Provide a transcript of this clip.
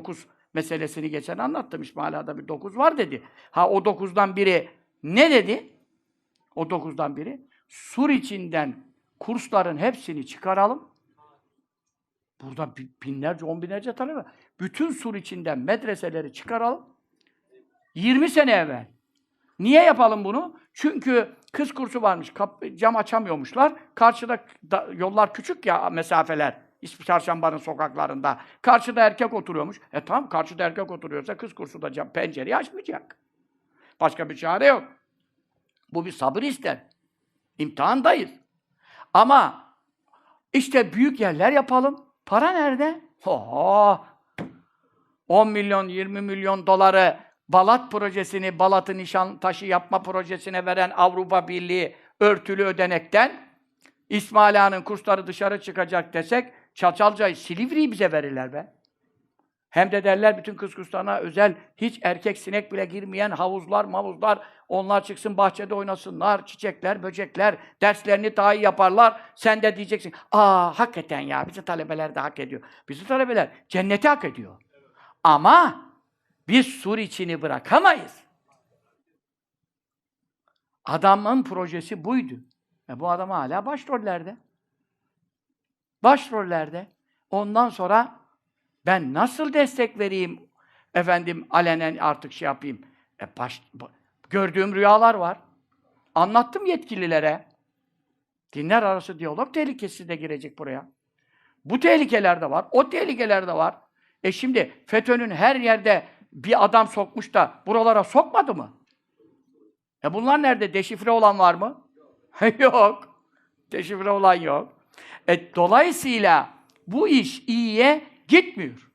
dokuz meselesini geçen anlattım. İsmaila'da bir dokuz var dedi. Ha o dokuzdan biri ne dedi? O dokuzdan biri sur içinden kursların hepsini çıkaralım. Burada bi- binlerce, on binlerce talebe var. Bütün sur içinden medreseleri çıkaralım. 20 sene evvel. Niye yapalım bunu? Çünkü kız kursu varmış. Kap, cam açamıyormuşlar. Karşıda da- yollar küçük ya mesafeler. İsmi Çarşamba'nın sokaklarında. Karşıda erkek oturuyormuş. E tamam karşıda erkek oturuyorsa kız kursu da cam, pencereyi açmayacak. Başka bir çare yok. Bu bir sabır ister. İmtihandayız. Ama işte büyük yerler yapalım. Para nerede? Oho! 10 milyon, 20 milyon doları Balat projesini, Balat'ı Nişantaşı yapma projesine veren Avrupa Birliği örtülü ödenekten İsmail Ağa'nın kursları dışarı çıkacak desek Çaçalca'yı, Silivri'yi bize verirler be. Hem de derler bütün kız kurslarına özel hiç erkek sinek bile girmeyen havuzlar, mavuzlar, onlar çıksın bahçede oynasınlar, çiçekler, böcekler, derslerini daha iyi yaparlar. Sen de diyeceksin, aa hakikaten ya bizim talebeler de hak ediyor. Bizim talebeler cenneti hak ediyor. Ama biz sur içini bırakamayız. Adamın projesi buydu. E bu adam hala başrollerde. Başrollerde. Ondan sonra ben nasıl destek vereyim efendim alenen artık şey yapayım. E baş, ba- gördüğüm rüyalar var. Anlattım yetkililere. Dinler arası diyalog tehlikesi de girecek buraya. Bu tehlikeler de var. O tehlikeler de var. E şimdi FETÖ'nün her yerde bir adam sokmuş da buralara sokmadı mı? E bunlar nerede? Deşifre olan var mı? yok. Deşifre olan yok. E dolayısıyla bu iş iyiye gitmiyor.